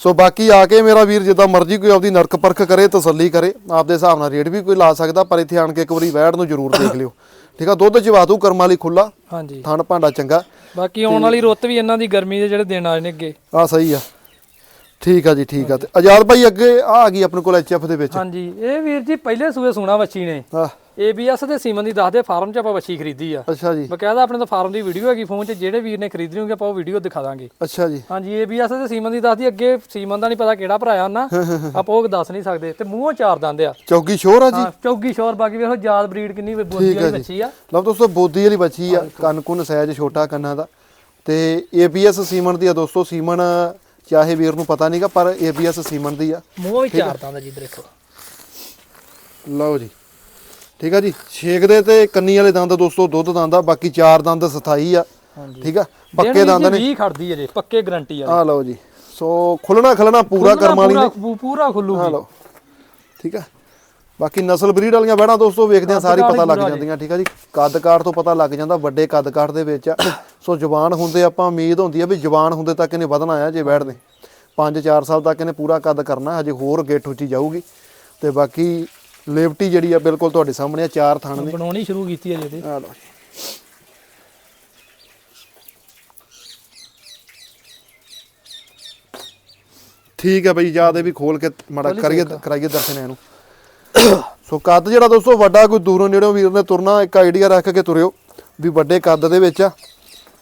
ਸੋ ਬਾਕੀ ਆ ਕੇ ਮੇਰਾ ਵੀਰ ਜਿੱਦਾਂ ਮਰਜ਼ੀ ਕੋਈ ਆਪਦੀ ਨਰਕ ਪਰਖ ਕਰੇ ਤਸੱਲੀ ਕਰੇ ਆਪਦੇ ਹਿਸਾਬ ਨਾਲ ਰੇਟ ਵੀ ਕੋਈ ਲਾ ਸਕਦਾ ਪਰ ਇੱਥੇ ਆਣ ਕੇ ਇੱਕ ਵਾਰੀ ਵੈੜ ਨੂੰ ਜ਼ਰੂਰ ਦੇਖ ਲਿਓ। ਠੀਕ ਆ ਦੁੱਧ ਚਵਾਦੂ ਕਰਮ ਵਾਲੀ ਖੁੱਲਾ ਹਾਂਜੀ। ਥਣ ਭਾਂਡਾ ਚੰਗਾ। ਬਾਕੀ ਆਉਣ ਵਾਲੀ ਰੁੱਤ ਵੀ ਇਹਨਾਂ ਦੀ ਗਰਮੀ ਦੇ ਜਿਹੜੇ ਦਿਨ ਆਏ ਨੇ ਅੱਗੇ। ਆ ਸਹੀ ਆ। ਠੀਕ ਆ ਜੀ ਠੀਕ ਆ। ਤੇ ਆਜ਼ਾਦ ਭਾਈ ਅੱਗੇ ਆ ਆ ਗਈ ਆਪਣੇ ਕੋਲ ਐਚਐਫ ਦੇ ਵਿੱਚ। ਹਾਂਜੀ ਇਹ ਵੀਰ ਜੀ ਪਹਿਲੇ ਸੂਏ ਸੋਨਾ ਵੱਛੀ ਨੇ। ਆ ABS ਦੇ ਸੀਮਨ ਦੀ ਦੱਸਦੇ ਫਾਰਮ 'ਚ ਆਪਾਂ ਵੱਛੀ ਖਰੀਦੀ ਆ। ਅੱਛਾ ਜੀ। ਬਕਾਇਦਾ ਆਪਣੇ ਤੋਂ ਫਾਰਮ ਦੀ ਵੀਡੀਓ ਹੈਗੀ ਫੋਨ 'ਚ ਜਿਹੜੇ ਵੀਰ ਨੇ ਖਰੀਦਣੀ ਹੋਊਗੀ ਆਪਾਂ ਉਹ ਵੀਡੀਓ ਦਿਖਾ ਦਾਂਗੇ। ਅੱਛਾ ਜੀ। ਹਾਂਜੀ ABS ਦੇ ਸੀਮਨ ਦੀ ਦੱਸਦੀ ਅੱਗੇ ਸੀਮਨ ਦਾ ਨਹੀਂ ਪਤਾ ਕਿਹੜਾ ਭਰਾਇਆ ਨਾ ਆਪਾਂ ਉਹ ਦੱਸ ਨਹੀਂ ਸਕਦੇ। ਤੇ ਮੂੰਹੋਂ ਚਾਰ ਦੰਦ ਆ। ਚੌਕੀ ਸ਼ੋਰ ਆ ਜੀ। ਹਾਂ ਚੌਗੀ ਸ਼ੋਰ ਬਾਕੀ ਵੇਖੋ ਯਾਦ ਬਰੀਡ ਕਿੰਨੀ ਬੋਦੀ ਵਾਲੀ ਬੱਚੀ ਆ ਲਓ ਦੋਸਤੋ ਬੋਦੀ ਵਾਲੀ ਬੱਚੀ ਆ ਕੰਨ ਕੁੰਨ ਸਾਈਜ਼ ਛੋਟਾ ਕੰਨਾਂ ਦਾ। ਤੇ ABS ਸੀਮਨ ਦੀ ਆ ਦੋਸਤੋ ਸੀਮਨ ਚਾਹੇ ਵੀਰ ਨੂੰ ਪਤਾ ਨਹੀਂਗਾ ਪਰ ABS ਸੀਮਨ ਦੀ ਆ। ਮੂੰਹ ਵੀ ਚਾਰ ਦੰਦ ਆ ਜੀ ਦੇਖੋ। ਲਓ ਜੀ। ਠੀਕ ਆ ਜੀ? ਛੇਕ ਦੇ ਤੇ ਕੰਨੀ ਵਾਲੇ ਦੰਦ ਦੋਸਤੋ ਦੁੱਧ ਦੰਦ ਆ ਬਾਕੀ ਚਾਰ ਦੰਦ ਸਥਾਈ ਆ। ਹਾਂਜੀ। ਠੀਕ ਆ? ਪੱਕੇ ਦੰਦ ਨੇ। 20 ਖੜਦੀ ਹੈ ਜੀ ਪੱਕੇ ਗਾਰੰਟੀ ਆ ਆ ਲਓ ਜੀ। ਸੋ ਖੁੱਲਣਾ ਖਲਣਾ ਪੂਰਾ ਕਰਮ ਵਾਲੀ ਨੇ। ਪੂਰਾ- ਪੂਰਾ ਖੁੱਲੂ ਆ ਲਓ। ਠੀਕ ਆ? ਬਾਕੀ ਨਸਲ ਬਰੀਡ ਵਾਲੀਆਂ ਬੈੜਾਂ ਦੋਸਤੋ ਵੇਖਦੇ ਆ ਸਾਰੀ ਪਤਾ ਲੱਗ ਜਾਂਦੀਆਂ ਠੀਕ ਆ ਜੀ? ਕੱਦ ਕਾਠ ਤੋਂ ਪਤਾ ਲੱਗ ਜਾਂਦਾ ਵੱਡੇ ਕੱਦ ਕਾਠ ਦੇ ਵਿੱਚ [COUGHS] ਸੋ ਜਵਾਨ ਹੁੰਦੇ ਆਪਾਂ ਉਮੀਦ ਹੁੰਦੀ ਆ ਵੀ ਜਵਾਨ ਹੁੰਦੇ ਤੱਕ ਇਹਨੇ ਵਧਣਾ ਆ ਜੇ ਬੈਠ ਨੇ। 5-4 ਸਾਲ ਤੱਕ ਇਹਨੇ ਪੂਰਾ ਕੱਦ ਕਰਨਾ ਹਜੇ ਹੋਰ ਗੇਟ ਉੱਚੀ ਜਾਊਗੀ। ਤੇ ਬਾਕੀ ਲੇਵਟੀ ਜਿਹੜੀ ਆ ਬਿਲਕੁਲ ਤੁਹਾਡੇ ਸਾਹਮਣੇ ਆ ਚਾਰ ਥਣ ਨੇ। ਬਣਾਉਣੀ ਸ਼ੁਰੂ ਕੀਤੀ ਹੈ ਜੀ ਇਹਦੀ। ਆ ਲਓ ਜੀ। ਠੀਕ ਹੈ ਬਈ ਜਿਆਦੇ ਵੀ ਖੋਲ ਕੇ ਮੜਾ ਕਰੀਏ ਕਰਾਈਏ ਦਰਸ਼ਨ ਇਹਨੂੰ। ਸੋ ਕੱਦ ਜਿਹੜਾ ਦੋਸਤੋ, ਵੱਡਾ ਕੋਈ ਦੂਰੋਂ ਨੇੜੋਂ ਵੀਰ ਨੇ ਤੁਰਨਾ, ਇੱਕ ਆਈਡੀਆ ਰੱਖ ਕੇ ਤੁਰਿਓ ਵੀ ਵੱਡੇ ਕੱਦ ਦੇ ਵਿੱਚ ਆ।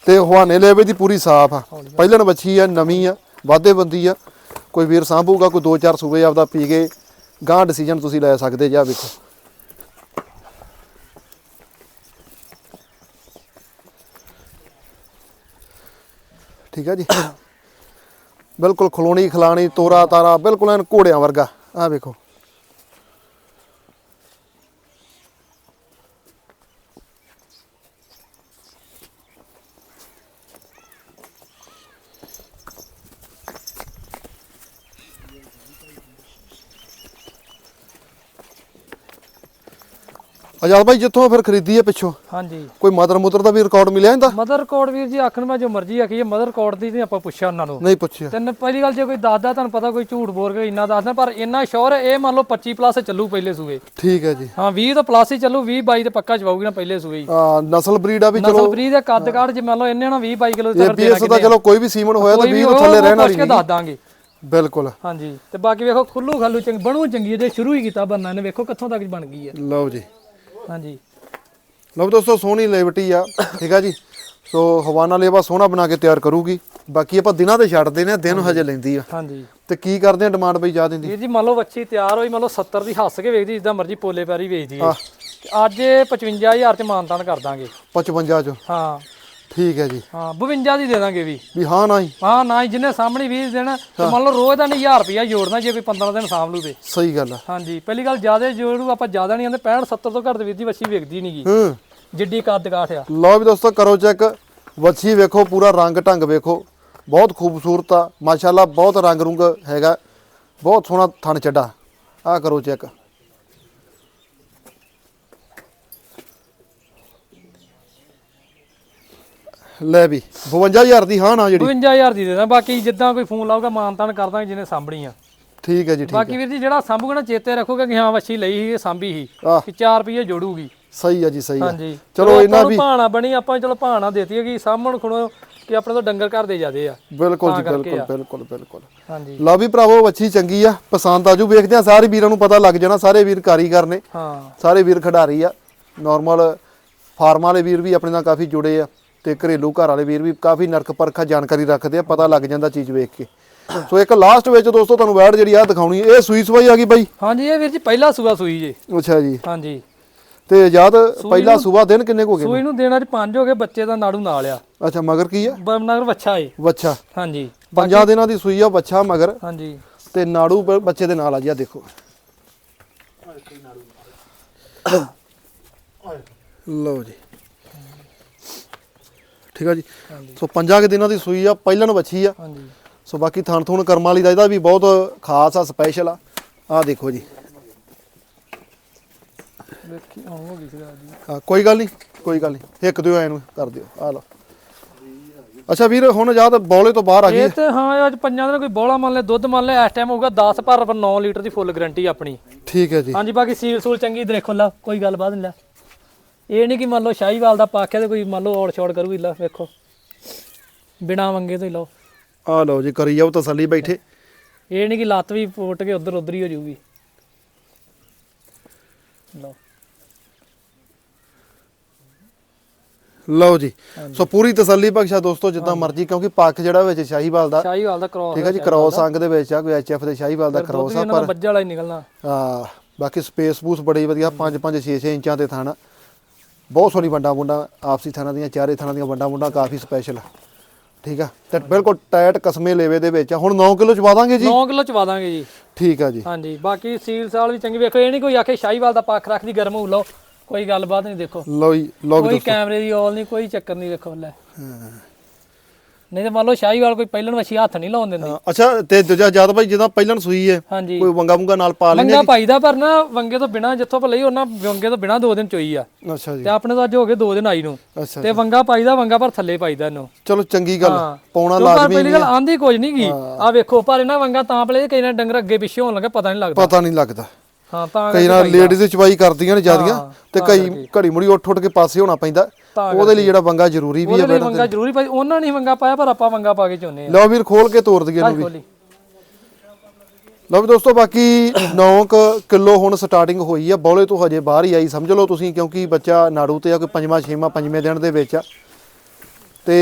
ਤੇ ਹਵਾਨੇ ਲੈਵੇ ਦੀ ਪੂਰੀ ਸਾਫ਼ ਆ। ਪਹਿਲਣ ਬੱਚੀ ਆ, ਨਵੀਂ ਆ, ਵਾਧੇ ਬੰਦੀ ਆ। ਕੋਈ ਵੀਰ ਸਾਂਭੂਗਾ, ਕੋਈ ਦੋ ਚਾਰ ਸੂਬੇ ਆਪਦਾ ਪੀ ਕੇ ਗਾਂ ਡਿਸੀਜਨ ਤੁਸੀਂ ਲੈ ਸਕਦੇ ਜਾਂ ਵੇਖੋ। ਠੀਕ ਆ ਜੀ। ਬਿਲਕੁਲ ਖਲੋਣੀ ਖਲਾਣੀ ਤੋਰਾ ਤਾਰਾ ਬਿਲਕੁਲ ਐਨ ਘੋੜਿਆਂ ਵਰਗਾ ਆ ਵੇਖੋ। ਆਜ਼ਾਦ ਭਾਈ ਜਿੱਥੋਂ ਫਿਰ ਖਰੀਦੀ ਹੈ ਪਿੱਛੋਂ? ਹਾਂਜੀ। ਕੋਈ ਮਦਰ ਮੁਦਰ ਦਾ ਵੀ ਰਿਕਾਰਡ ਮਿਲਿਆ ਇਹਦਾ? ਮਦਰ ਕੋਡ ਵੀਰ ਜੀ ਆਖਣ ਮੈਂ ਜੋ ਮਰਜ਼ੀ ਆਖੀਏ ਮਦਰ ਕੋਡ ਦੀ ਨਹੀਂ ਆਪਾਂ ਪੁੱਛਿਆ ਉਹਨਾਂ ਨੂੰ। ਨਹੀਂ ਪੁੱਛਿਆ। ਤੈਨੂੰ ਪਹਿਲੀ ਗੱਲ ਜੇ ਕੋਈ ਦੱਸਦਾ ਤੁਹਾਨੂੰ ਪਤਾ ਕੋਈ ਝੂਠ ਬੋਲ ਕੇ ਇੰਨਾ ਦੱਸਦਾ ਪਰ ਇੰਨਾ ਸ਼ੋਰ ਇਹ ਮੰਨ ਲਓ 25 ਪਲੱਸ ਚੱਲੂ ਪਹਿਲੇ ਸੂਏ। ਠੀਕ ਹੈ ਜੀ। ਹਾਂ 20 ਤੋਂ ਪਲੱਸ ਹੀ ਚੱਲੂ 20 22 ਤੇ ਪੱਕਾ ਚਵਾਉਗੀ ਨਾ ਪਹਿਲੇ ਸੂਏ ਹੀ। ਨਸਲ ਬਰੀਡ ਆ ਵੀ ਨਸਲ ਚਲੋ ਬਰੀਡ ਦੇ ਕੱਦ ਕਾਠ ਜੇ ਮੰਨ ਲਓ ਇੰਨੇ ਨਾ 20 22 ਕਿਲੋ ਤੱਕ ਏਪੀਐਸ ਦਾ ਚਲੋ ਕੋਈ ਵੀ ਸੀਮਨ ਹੋਇਆ ਤਾਂ ਕੋਈ ਵੀ 20 ਤੋਂ ਥੱਲੇ ਰਹਿਣ ਕੇ ਨਹੀਂ। ਦੱਸ ਦਾਂਗੇ। ਬਿਲਕੁਲ। ਹਾਂਜੀ ਤੇ ਬਾਕੀ ਵੇਖੋ ਖੁੱਲੂ ਖਾਲੂ ਚੰਗ ਬਣੂ ਚੰਗੀ ਜੇ ਸ਼ੁਰੂ ਹੀ ਕੀਤਾ ਬੰਦਾ ਨੇ ਵੇਖੋ ਕਿੱਥੋਂ ਤੱਕ ਬਣ ਗਈ ਹੈ। ਲਓ ਜੀ। ਹਾਂਜੀ। ਲਓ ਵੀ ਦੋਸਤੋ ਸੋਹਣੀ ਲੇਵਟੀ ਆ ਠੀਕ ਆ ਜੀ? ਸੋ ਹਵਾਨਾ ਲੇਵਾ ਸੋਹਣਾ ਬਣਾ ਕੇ ਤਿਆਰ ਕਰੂਗੀ। ਬਾਕੀ ਆਪਾਂ ਦਿਨਾਂ ਤੇ ਛੱਡਦੇ ਨੇ ਦਿਨ ਹਜੇ ਲੈਂਦੀ ਆ। ਹਾਂਜੀ। ਤੇ ਕੀ ਕਰਦੇ ਆ ਡਿਮਾਂਡ ਬਈ ਜਾ ਦਿੰਦੀ? ਵੀਰ ਜੀ ਮੰਨ ਲਓ ਵੱਛੀ ਤਿਆਰ ਹੋਈ ਮੰਨ ਲਓ 70 ਦੀ ਹੱਸ ਕੇ ਵੇਚਦੀ ਜਿੱਦਾਂ ਮਰਜ਼ੀ ਪੋਲੇ ਪੈਰੀ ਵੇਚਦੀ ਹੈ। ਤੇ ਅੱਜ ਇਹ 55000 ਚ ਮਾਨਤਾਨ ਕਰ ਦਾਂਗੇ। 55 ਚ। ਹਾਂ। ਠੀਕ ਹੈ ਜੀ। ਹਾਂ 52 ਦੀ ਦੇ ਦਾਂਗੇ ਵੀ। ਵੀ ਹਾਂ ਨਾ ਹੀ। ਹਾਂ ਨਾ ਹੀ ਜਿੰਨੇ ਸਾਹਮਣੇ 20 ਦੇਣਾ ਤੇ ਮੰਨ ਲਓ ਰੋਜ਼ ਦਾ ਨਹੀਂ 1000 ਰੁਪਿਆ ਜੋੜਨਾ ਜੇ ਕੋਈ 15 ਦਿਨ ਸਾਂਭ ਲੂ ਤੇ। ਸਹੀ ਗੱਲ ਆ। ਹਾਂਜੀ ਪਹਿਲੀ ਗੱਲ ਜ਼ਿਆਦਾ ਜੋੜੂ ਆਪਾਂ ਜ਼ਿਆਦਾ ਨਹੀਂ ਆਂਦੇ 65 70 ਤੋਂ ਘੱਟ ਦੇ ਵੀਰ ਦੀ ਵੱਛੀ ਵੇਖਦੀ ਨਹੀਂਗੀ ਹੂੰ। ਜਿੱਡੀ ਕੱਦ ਕਾਠ ਆ। ਲਓ ਵੀ ਦੋਸਤੋ ਕਰੋ ਚੈੱਕ। ਵੱਛੀ ਵੇਖੋ ਪੂਰਾ ਰੰਗ ਢੰਗ ਵੇਖੋ। ਬਹੁਤ ਖੂਬਸੂਰਤ ਆ ਮਾਸ਼ਾਅੱਲਾ ਬਹੁਤ ਰੰਗ ਰੁੰਗ ਹੈਗਾ। ਬਹੁਤ ਸੋਹਣਾ ਥਣ ਚੱਡਾ। ਆ ਕਰੋ ਚੈੱਕ। ਲੈ ਵੀ 52000 ਦੀ ਹਾਂ ਨਾ ਜਿਹੜੀ। 55000 ਦੀ ਦੇ ਦਾਂ ਬਾਕੀ ਜਿੱਦਾਂ ਕੋਈ ਫੋਨ ਲਾਊਗਾ ਮਾਨਤਾਨ ਕਰ ਦਾਂਗੇ ਜਿਹਨੇ ਸਾਂਭਣੀ ਆ। ਠੀਕ ਹੈ ਜੀ ਠੀਕ ਬਾਕੀ ਵੀਰ ਜੀ ਜਿਹੜਾ ਸਾਂਭੂਗਾ ਨਾ ਚੇਤੇ ਰੱਖੋਗਾ ਕਿ ਹਾਂ ਵੱਛੀ ਲਈ ਸੀ ਸਾਂਭੀ ਸੀ ਆਹ। ਕਿ 4 ਰੁਪਏ ਜੋੜੂਗੀ। ਸਹੀ ਆ ਜੀ ਸਹੀ ਆ। ਹਾਂਜੀ। ਚਲੋ ਇਹਨਾਂ ਵੀ ਭਾਣਾ ਬਣੀ ਆਪਾਂ ਚਲੋ ਭਾਣਾ ਦੇਤੀ ਹੈਗੀ ਸਾਂਭਣ ਖਣੋ ਕਿ ਆਪਣੇ ਤੋਂ ਡੰਗਰ ਘਰ ਦੇ ਜਾਦੇ ਆ। ਬਿਲਕੁਲ ਜੀ ਬਿਲਕੁਲ। ਬਿਲਕੁਲ ਬਿਲਕੁਲ। ਹਾਂਜੀ। ਲਓ ਵੀ ਭਰਾਵੋ ਵੱਛੀ ਚੰਗੀ ਆ ਪਸੰਦ ਆਜੂ ਵੇਖਦੇ ਆ ਸਾਰੇ ਵੀਰਾਂ ਨੂੰ ਪਤਾ ਲੱਗ ਜਾਣਾ ਸਾਰੇ ਵੀਰ ਕਾਰੀਗਰ ਨੇ। ਹਾਂ। ਸਾਰੇ ਵੀਰ ਖਿਡਾਰੀ ਆ ਨਾਰਮਲ ਫਾਰਮ ਵਾਲੇ ਵੀਰ ਵੀ ਆਪਣੇ ਨਾਲ ਕਾਫੀ ਜੁੜੇ ਆ। ਤੇ ਘਰੇਲੂ ਘਰ ਵਾਲੇ ਵੀਰ ਵੀ ਕਾਫੀ ਨਰਕ ਪਰਖਾ ਜਾਣਕਾਰੀ ਰੱਖਦੇ ਆ ਪਤਾ ਲੱਗ ਜਾਂਦਾ ਚੀਜ਼ ਵੇਖ ਕੇ। ਸੋ ਇੱਕ ਲਾਸਟ ਵਿੱਚ ਦੋਸਤੋ ਤੁਹਾਨੂੰ ਵੈੜ ਜਿਹੜੀ ਆ ਦਿਖਾਉਣੀ ਇਹ ਸੂਈ ਸਵਾਈ ਆ ਗਈ ਬਾਈ? ਹਾਂਜੀ ਇਹ ਵੀਰ ਜੀ ਪਹਿਲਾ ਸੂਆ ਸੂਈ ਜੇ। ਅੱਛਾ ਜੀ। ਹਾਂਜੀ। ਤੇ ਆਜ਼ਾਦ ਪਹਿਲਾ ਸੂਬਾ ਦਿਨ ਕਿੰਨੇ ਕੁ ਹੋ ਗਏ? ਸੂਈ ਨੂੰ ਦੇਣਾ ਚ ਪੰਜ ਹੋ ਗਏ ਬੱਚੇ ਦਾ ਨਾੜੂ ਨਾਲ ਆ। ਅੱਛਾ ਮਗਰ ਕੀ ਆ? ਬਰਮਨਗਰ ਵੱਛਾ ਏ। ਬੱਚਾ ਹਾਂਜੀ। ਪੰਜਾਂ ਦਿਨਾਂ ਦੀ ਸੂਈ ਆ ਬੱਚਾ ਮਗਰ। ਹਾਂਜੀ। ਤੇ ਨਾੜੂ ਬੱਚੇ ਦੇ ਨਾਲ ਆ ਜੀ ਆ ਦੇਖੋ। ਲਓ ਜੀ। ਠੀਕ ਆ ਜੀ? ਸੋ ਪੰਜਾਂ ਕੁ ਦਿਨਾਂ ਦੀ ਸੂਈ ਆ ਪਹਿਲਣ ਬੱਚੀ ਆ। ਹਾਂਜੀ। ਸੋ ਬਾਕੀ ਥਣ ਥੂਣ ਕਰਮ ਵਾਲੀ ਦਾ ਇਹਦਾ ਵੀ ਬਹੁਤ ਖਾਸ ਆ ਸਪੈਸ਼ਲ ਆ। ਆ ਦੇਖੋ ਜੀ। ਹੋ ਗਈ ਸੀ ਹਾਂ ਕੋਈ ਗੱਲ ਨਹੀਂ ਕੋਈ ਗੱਲ ਨਹੀਂ ਇੱਕ ਦਿਓ ਇਹਨੂੰ ਕਰ ਦਿਓ। ਆ ਲਓ। ਅੱਛਾ ਵੀਰ ਹੁਣ ਜਦ ਬੌਲੇ ਤੋਂ ਬਾਹਰ ਆ ਗਈ। ਇਹ ਤੇ ਹਾਂ ਅੱਜ ਪੰਜਾਂ ਦਿਨ ਕੋਈ ਬੋਲਾ ਮੰਨ ਲੈ ਦੁੱਧ ਮੰਨ ਲੈ ਇਸ ਟਾਈਮ ਹੋਊਗਾ 10 ਪਰ 9 ਲੀਟਰ ਦੀ ਫੁੱਲ ਗਾਰੰਟੀ ਆਪਣੀ। ਠੀਕ ਹੈ ਜੀ। ਹਾਂਜੀ ਬਾਕੀ ਸੀਲ ਸੂਲ ਚੰਗੀ ਦੇਖੋ ਲਾ ਕੋਈ ਗੱਲ ਬਾਤ ਨਹੀਂ ਲੈ। ਇਹ ਨਹੀਂ ਕਿ ਮੰਨ ਲਓ ਸ਼ਾਹੀਵਾਲ ਦਾ ਪਾਖਿਆ ਤੇ ਕੋਈ ਮੰਨ ਲਓ ਔੜ ਛੋੜ ਕਰੂਗੀ ਲਾ ਵੇਖੋ। ਬਿਨਾ ਮੰਗੇ ਤੋਂ ਹੀ ਲਓ। ਆ ਲਓ ਜੀ ਕਰੀ ਜਾਓ ਤਸੱਲੀ ਬੈਠੇ। ਇਹ ਨਹੀਂ ਕਿ ਲੱਤ ਵੀ ਪੁੱਟ ਕੇ ਉਧਰ ਉਧਰ ਹੀ ਹੋ ਜਾਊਗੀ। ਲਓ। ਲਓ ਜੀ। ਸੋ ਪੂਰੀ ਤਸੱਲੀ ਬਖਸ਼ਾ ਦੋਸਤੋ ਜਿੱਦਾਂ ਮਰਜ਼ੀ ਕਿਉਂਕਿ ਪੱਖ ਜਿਹੜਾ ਵਿੱਚ ਸ਼ਾਹੀਵਾਲ ਦਾ ਸ਼ਾਹੀਵਾਲ ਦਾ ਕ੍ਰੋਸ ਠੀਕ ਹੈ ਜੀ ਕ੍ਰੋਸ ਅੰਗ ਦੇ ਵਿੱਚ ਆ ਕੋਈ ਐਚਐਫ ਦੇ ਸ਼ਾਹੀਵਾਲ ਦਾ ਕ੍ਰੋਸ ਆ ਪਰ ਬੱਜਾ ਵਾਲਾ ਹੀ ਨਿਕਲਣਾ। ਆ ਬਾਕੀ ਸਪੇਸ ਬੂਸ ਬੜੀ ਵਧੀਆ 5 5 6 6 ਇੰਚਾਂ ਦੇ ਥਾਣਾ। ਬਹੁਤ ਸੋਹਣੀ ਵੰਡਾ ਮੁੰਡਾ ਆਪਸੀ ਥਾਣਾ ਦੀਆਂ ਚਾਰੇ ਥਾਣਾ ਦੀਆਂ ਵੰਡਾ ਮੁੰਡਾ ਕਾਫੀ ਸਪੈਸ਼ਲ ਠੀਕ ਆ? ਤੇ ਬਿਲਕੁਲ ਟਾਈਟ ਕਸਮੇ ਲੇਵੇ ਦੇ ਵਿੱਚ ਆ। ਹੁਣ 9 ਕਿਲੋ ਚਵਾ ਦਾਂਗੇ ਜੀ? 9 ਕਿਲੋ ਚਵਾ ਦਾਂਗੇ ਜੀ। ਠੀਕ ਆ ਜੀ। ਹਾਂਜੀ ਬਾਕੀ ਸੀਲ ਸਾਲ ਵੀ ਚੰਗੀ ਵੇਖੋ ਇਹ ਨਹੀਂ ਕੋਈ ਆਖੇ ਸ਼ਾਹੀਵਾਲ ਦਾ ਪੱਖ ਰੱਖਦੀ ਗਰਮ ਹੋ ਲਓ ਕੋਈ ਗੱਲਬਾਤ ਨਹੀਂ ਦੇਖੋ। ਲਓ ਜੀ ਲਓ ਕੋਈ ਕੈਮਰੇ ਦੀ ਔਲ ਨਹੀਂ ਕੋਈ ਚੱਕਰ ਨਹੀਂ ਵੇਖੋ ਲੈ। ਨਹੀਂ ਤੇ ਮੰਨ ਲਓ ਸ਼ਾਹੀਵਾਲ ਕੋਈ ਪਹਿਲਣ ਵਛੀ ਹੱਥ ਨਹੀਂ ਲਾਉਣ ਦਿੰਦੀ। ਅੱਛਾ ਤੇ ਦੂਜਾ ਜਦ ਭਾਈ ਜਦੋਂ ਪਹਿਲਾਂ ਸੂਈ ਹੈ ਹਾਂਜੀ। ਕੋਈ ਵੰਗਾ ਵੰਗਾ ਨਾਲ ਪਾ ਲੈਂਦੇ ਮੰਗਾ ਪਾਈਦਾ ਪਰ ਨਾ ਵੰਗੇ ਤੋਂ ਬਿਨਾ ਜਿੱਥੋਂ ਲਈ ਉਹਨਾਂ ਵੰਗੇ ਤੋਂ ਬਿਨਾ ਦੋ ਦਿਨ ਚੋਈ ਆ। ਅੱਛਾ ਜੀ। ਤੇ ਆਪਣੇ ਤੋਂ ਅੱਜ ਹੋ ਗਏ ਦੋ ਦਿਨ ਆਈ ਨੂੰ। ਅੱਛਾ ਤੇ ਵੰਗਾ ਪਾਈਦਾ ਵੰਗਾ ਪਰ ਥੱਲੇ ਪਾਈਦਾ ਇਹਨੂੰ। ਚਲੋ ਚੰਗੀ ਗੱਲ। ਪਾਉਣਾ ਤੇ ਪਰ ਲਾਜ਼ਮੀ ਪਹਿਲੀ ਗੱਲ ਆਂਦੀ ਕੁਝ ਨਹੀਂ ਗੀ। ਆ ਵੇਖੋ ਪਰ ਇਹਨਾਂ ਵੰਗਾ ਤਾਂ ਪਲੇ ਕਈ ਨਾ ਡੰਗਰ ਅੱਗੇ ਪਿੱਛੇ ਹੋਣ ਲੱਗੇ ਪਤਾ ਨਹੀਂ ਲੱਗਦਾ। ਪਤਾ ਨਹੀਂ ਲੱਗਦਾ। ਹਾਂ ਤਾਂ ਕਈ ਨਾਲ ਲੇਡੀਜ਼ ਚਵਾਈ ਕਰਦੀਆਂ ਨੇ ਜਿਆਦੀਆਂ ਤੇ ਕਈ ਘੜੀ ਮੁੜੀ ਉੱਠ ਉੱਠ ਕੇ ਪਾਸੇ ਹੋਣਾ ਪੈਂਦਾ। ਉਹਦੇ ਲਈ ਜਿਹੜਾ ਵੰਗਾ ਜ਼ਰੂਰੀ ਵੀ ਹੈ ਲਈ ਵੰਗਾ ਜ਼ਰੂਰੀ ਭਾਈ ਉਹਨਾਂ ਨੇ ਵੰਗਾ ਪਾਇਆ ਪਰ ਆਪਾਂ ਵੰਗਾ ਪਾ ਕੇ ਚੋਨੇ ਆ। ਲਓ ਵੀਰ ਖੋਲ ਕੇ ਤੋੜ ਦਈਏ ਇਹਨੂੰ ਵੀ। ਲਓ ਵੀ ਦੋਸਤੋ ਬਾਕੀ [COUGHS] 9 ਕਿਲੋ ਹੁਣ ਸਟਾਰਟਿੰਗ ਹੋਈ ਆ। ਬੌਲੇ ਤੋਂ ਹਜੇ ਬਾਹਰ ਹੀ ਆਈ ਸਮਝ ਲਓ ਤੁਸੀਂ ਕਿਉਂਕਿ ਬੱਚਾ ਨਾੜੂ ਤੇ ਆ ਕੋਈ ਪੰਜਵਾਂ ਛੇਵਾਂ ਪੰਜਵੇਂ ਦਿਨ ਦੇ ਵਿੱਚ ਆ। ਤੇ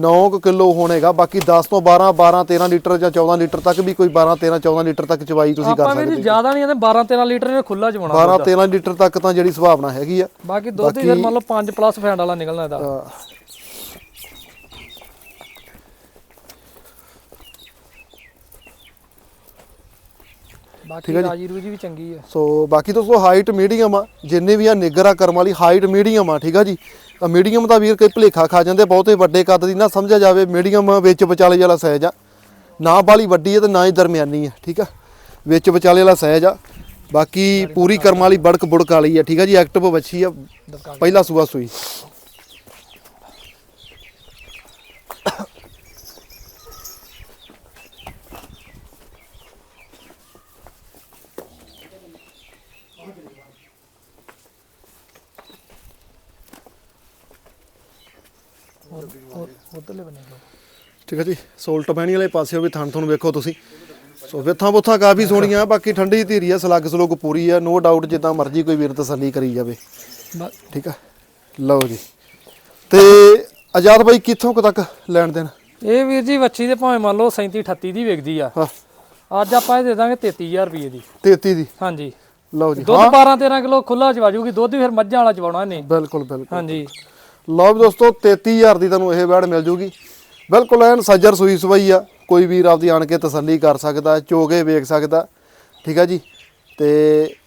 9 ਕਿਲੋ ਹੋਣੇਗਾ ਬਾਕੀ 10 ਤੋਂ 12 12 13 ਲੀਟਰ ਜਾਂ 14 ਲੀਟਰ ਤੱਕ ਵੀ ਕੋਈ 12 13 14 ਲੀਟਰ ਤੱਕ ਚਵਾਈ ਤੁਸੀਂ ਕਰ ਆਪਾਂ ਵੀ ਜੀ ਜ਼ਿਆਦਾ ਨਹੀਂ ਇਹਦੇ 12 13 ਲੀਟਰ ਨੇ ਖੁੱਲਾ ਚਵਾਉਣਾ 12 13 ਲੀਟਰ ਤੱਕ ਤਾਂ ਜਿਹੜੀ ਸੁਭਾਵਨਾ ਹੈਗੀ ਆ। ਬਾਕੀ ਦੁੱਧ ਹੀ ਫਿਰ ਮੰਨ ਲਓ 5 ਪਲੱਸ ਫੈਂਡ ਵਾਲਾ ਨਿਕਲਣਾ ਇਹਦਾ। ਬਾਕੀ ਰਾਜੀ ਰੂਜੀ ਵੀ ਚੰਗੀ ਆ। ਸੋ ਬਾਕੀ ਦੋਸਤੋ ਹਾਈਟ ਮੀਡੀਅਮ ਆ ਜਿੰਨੇ ਵੀ ਆ ਨਿਗਰਾ ਕਰਮ ਵਾਲੀ ਹਾਈਟ ਮੀਡੀਅਮ ਆ ਠੀਕ ਆ ਜੀ। ਮੀਡੀਅਮ ਦਾ ਵੀਰ ਕਈ ਭਲੇਖਾ ਖਾ ਜਾਂਦੇ, ਬਹੁਤੇ ਵੱਡੇ ਕੱਦ ਦੀ ਨਾ ਸਮਝਿਆ ਜਾਵੇ, ਮੀਡੀਅਮ ਵਿੱਚ ਵਿਚਾਲੇ ਵਾਲਾ ਸਾਈਜ਼ ਆ। ਨਾ ਬਾਲੀ ਵੱਡੀ ਹੈ ਤੇ ਨਾ ਹੀ ਦਰਮਿਆਨੀ ਆ ਠੀਕ ਆ? ਵਿੱਚ ਵਿਚਾਲੇ ਵਾਲਾ ਸਾਈਜ਼ ਆ। ਬਾਕੀ ਪੂਰੀ ਕਰਮ ਵਾਲੀ ਬੜਕ ਬੁੜਕ ਵਾਲੀ ਆ, ਠੀਕ ਆ ਜੀ? ਐਕਟਿਵ ਬੱਚੀ ਆ, ਪਹਿਲਾ ਸੂਆ ਸੂਈ। ਉਧਰਲੇ ਬੰਨੇ ਲਓ। ਠੀਕ ਆ ਜੀ ਸੋਲਟ ਬਹਿਣੀ ਵਾਲੇ ਪਾਸੇ ਵੀ ਥਣ ਥਣ ਵੇਖੋ ਤੁਸੀਂ। ਸੋ ਵਿੱਥਾਂ ਬੁੱਥਾਂ ਕਾਫੀ ਸੋਹਣੀਆਂ ਬਾਕੀ ਠੰਡੀ ਧੀਰੀ ਆ ਸਲੱਗ ਸਲੁਗ ਪੂਰੀ ਆ ਨੋ ਡਾਊਟ ਜਿੱਦਾਂ ਮਰਜ਼ੀ ਕੋਈ ਵੀਰ ਤਸੱਲੀ ਕਰੀ ਜਾਵੇ। ਠੀਕ ਆ? ਲਓ ਜੀ। ਤੇ ਆਜ਼ਾਦ ਬਾਈ ਕਿੱਥੋਂ ਕੁ ਤੱਕ ਲੈਣ ਦੇਣ? ਇਹ ਵੀਰ ਜੀ ਵੱਛੀ ਦੇ ਭਾਵੇਂ ਮੰਨ ਲਓ 37 38 ਦੀ ਵਿਕਦੀ ਆ। ਹਾਂ। ਅੱਜ ਆਪਾਂ ਇਹ ਦੇ ਦਾਂਗੇ 33000 ਰੁਪਏ ਦੀ। 33 ਦੀ? ਹਾਂਜੀ। ਲਓ ਜੀ ਦੁੱਧ 12 13 ਕਿਲੋ ਖੁੱਲਾ ਚਵਾ ਜੂਗੀ ਦੁੱਧ ਵੀ ਫਿਰ ਮੱਝਾਂ ਵਾਲਾ ਚਵਾਉਣਾ ਨਹੀਂ ਬਿਲਕੁਲ ਬਿਲਕੁਲ। ਹਾਂਜੀ। ਲਓ ਵੀ ਦੋਸਤੋ 33000 ਦੀ ਤੁਹਾਨੂੰ ਇਹ ਬੈੜ ਮਿਲ ਜੂਗੀ। ਬਿਲਕੁਲ ਐਨ ਸੱਜਰ ਸੂਈ ਸਵਈ ਆ। ਕੋਈ ਵੀਰ ਆਪਦੀ ਆਣ ਕੇ ਤਸੱਲੀ ਕਰ ਸਕਦਾ, ਚੋਗੇ ਵੇਖ ਸਕਦਾ। ਠੀਕ ਆ ਜੀ? ਤੇ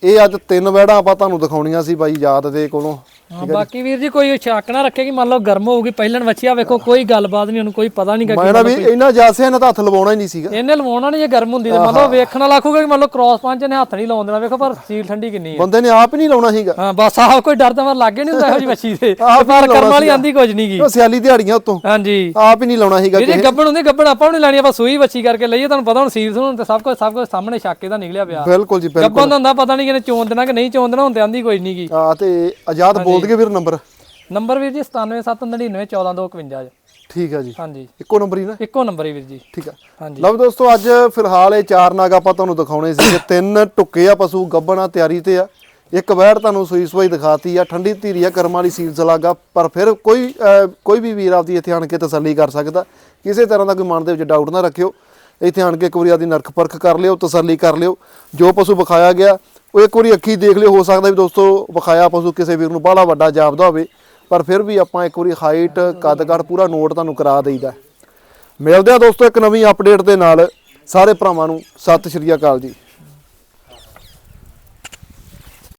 ਇਹ ਅੱਜ ਤਿੰਨ ਵੈੜਾਂ ਆਪਾਂ ਤੁਹਾਨੂੰ ਦਿਖਾਉਣੀਆਂ ਸੀ ਬਾਈ ਯਾਦ ਦੇ ਕੋਲੋਂ। ਹਾਂ ਬਾਕੀ ਵੀਰ ਜੀ ਕੋਈ ਸ਼ੱਕ ਨਾ ਰੱਖੇ ਕਿ ਮੰਨ ਲਓ ਗਰਮ ਹੋਊਗੀ ਪਹਿਲਣ ਵੱਛੀਆ ਵੇਖੋ ਕੋਈ ਗੱਲਬਾਤ ਨਹੀਂ ਉਹਨੂੰ ਕੋਈ ਪਤਾ ਨਹੀਂ ਮੈਂ ਨਾ ਵੀ ਇਹਨਾਂ ਜਾਸਿਆਂ ਨਾਲ ਤਾਂ ਹੱਥ ਲਵਾਉਣਾ ਹੀ ਨਹੀਂ ਸੀਗਾ। ਇਹਨੇ ਲਵਾਉਣਾ ਨਹੀਂ ਜੇ ਗਰਮ ਹੁੰਦੀ ਤੇ ਮੰਨ ਲਓ ਵੇਖਣ ਵਾਲਾ ਆਖੂਗਾ ਕਿ ਮੰਨ ਲਓ ਕ੍ਰਾਸ ਪੰਜ ਨੇ ਹੱਥ ਨਹੀਂ ਲਾਉਣ ਦੇਣਾ ਵੇਖੋ ਪਰ ਸੀਲ ਠੰਡੀ ਕਿੰਨੀ ਹੈ ਬੰਦੇ ਨੇ ਆਪ ਹੀ ਨਹੀਂ ਲਾਉਣਾ ਸੀਗਾ। ਹਾਂ ਬਸ ਆਹ ਕੋਈ ਡਰ ਤਾਂ ਮਰ ਲੱਗੇ ਨਹੀਂ ਹੁੰਦਾ ਇਹੋ ਜੀ ਵੱਛੀ ਤੇ। ਪਰ ਕਰਮ ਵਾਲੀ ਆਂਦੀ ਕੁਝ ਨਹੀਂ ਗੀ। ਉਹ ਸਿਆਲੀ ਦਿਹਾੜੀਆਂ ਉਤੋਂ। ਹਾਂਜੀ। ਆਪ ਹੀ ਨਹੀਂ ਲਾਉਣਾ ਸੀਗਾ ਵੀਰੇ ਗੱਬਣ ਹੁੰਦੀ ਗੱਬਣ ਆਪਾਂ ਨੂੰ ਲੈਣੀ ਆਪਾਂ ਸੂਈ ਵੱਛੀ ਕਰਕੇ ਲਈਏ ਤੁਹਾਨੂੰ ਪਤਾ ਹੁਣ ਸੀਲ ਸੁਣ ਤੇ ਸਭ ਕੁਝ ਸਭ ਕੁਝ ਸਾਹਮਣੇ ਛੱਕ ਇਹਦਾ ਨਿਕਲਿਆ ਪਿਆ। ਬਿਲਕੁਲ ਜੀ ਬਿਲਕੁਲ। ਗੱਬਣ ਦਾ ਹੁੰਦਾ ਪਤਾ ਨਹੀਂ ਕਿਨੇ ਚੋਣ ਦੇਣਾ ਕਿ ਨਹੀਂ ਚੋਣ ਦੇਣਾ ਹੁੰਦੇ ਆਂਦੀ ਕੋਈ ਨਹੀਂ ਗੀ। ਆ ਤੇ ਆਜ਼ਾਦ ਬੋਲ ਦਈਏ ਵੀਰ ਨੰਬਰ? ਨੰਬਰ ਵੀਰ ਜੀ 9779914152 ਠੀਕ ਆ ਜੀ। ਹਾਂਜੀ। ਇੱਕੋ ਨੰਬਰ ਹੀ ਨਾ? ਇੱਕੋ ਨੰਬਰ ਹੀ ਵੀਰ ਜੀ। ਠੀਕ ਆ। ਹਾਂਜੀ। ਲਓ ਦੋਸਤੋ ਅੱਜ ਫਿਲਹਾਲ ਇਹ ਚਾਰ ਨਾਗ ਆਪਾਂ ਤੁਹਾਨੂੰ ਦਿਖਾਉਣੇ ਸੀਗੇ ਤਿੰਨ ਟੁੱਕੇ ਆ ਪਸ਼ੂ ਗੱਬਣਾ ਤਿਆਰੀ ਤੇ ਆ। ਇੱਕ ਵਹਿੜ ਤੁਹਾਨੂੰ ਸੂਈ ਸੂਈ ਦਿਖਾਤੀ ਆ ਠੰਡੀ ਧੀਰੀ ਆ ਕਰਮ ਵਾਲੀ ਸੀਲ ਸਲਾਗਾ ਪਰ ਫਿਰ ਕੋਈ ਕੋਈ ਵੀ ਵੀਰ ਆਪਦੀ ਇੱਥੇ ਆਣ ਕੇ ਤਸੱਲੀ ਕਰ ਸਕਦਾ। ਕਿਸੇ ਤਰ੍ਹਾਂ ਦਾ ਕੋਈ ਮਨ ਦੇ ਵਿੱਚ ਡਾਊਟ ਨਾ ਰੱਖਿਓ। ਇੱਥੇ ਆਣ ਕੇ ਇੱਕ ਵਾਰੀ ਆਪਦੀ ਨਰਖ ਪਰਖ ਕਰ ਲਿਓ ਤਸੱਲੀ ਕਰ ਲਿਓ। ਜੋ ਪਸ਼ੂ ਵਿਖਾਇਆ ਗਿਆ ਉਹ ਇੱਕ ਵਾਰੀ ਅੱਖੀ ਦੇਖ ਲਿਓ, ਹੋ ਸਕਦਾ ਵੀ ਦੋਸਤੋ ਵਿਖਾਇਆ ਪਸ਼ੂ ਕਿਸੇ ਵੀਰ ਨੂੰ, ਬਾਹਲਾ ਵੱਡਾ ਜਾਪਦਾ ਹੋਵੇ, ਪਰ ਫਿਰ ਵੀ ਆਪਾਂ ਇੱਕ ਵਾਰੀ ਹਾਈਟ ਕੱਦ ਕੱਦ ਪੂਰਾ ਨੋਟ ਤੁਹਾਨੂੰ ਕਰਾ ਦੇਈਦਾ ਮਿਲਦੇ ਆ ਦੋਸਤੋ ਇੱਕ ਨਵੀਂ ਅਪਡੇਟ ਦੇ ਨਾਲ। ਸਾਰੇ ਭਰਾਵਾਂ ਨੂੰ ਸਤਿ ਸ਼੍ਰੀ ਅਕਾਲ ਜੀ।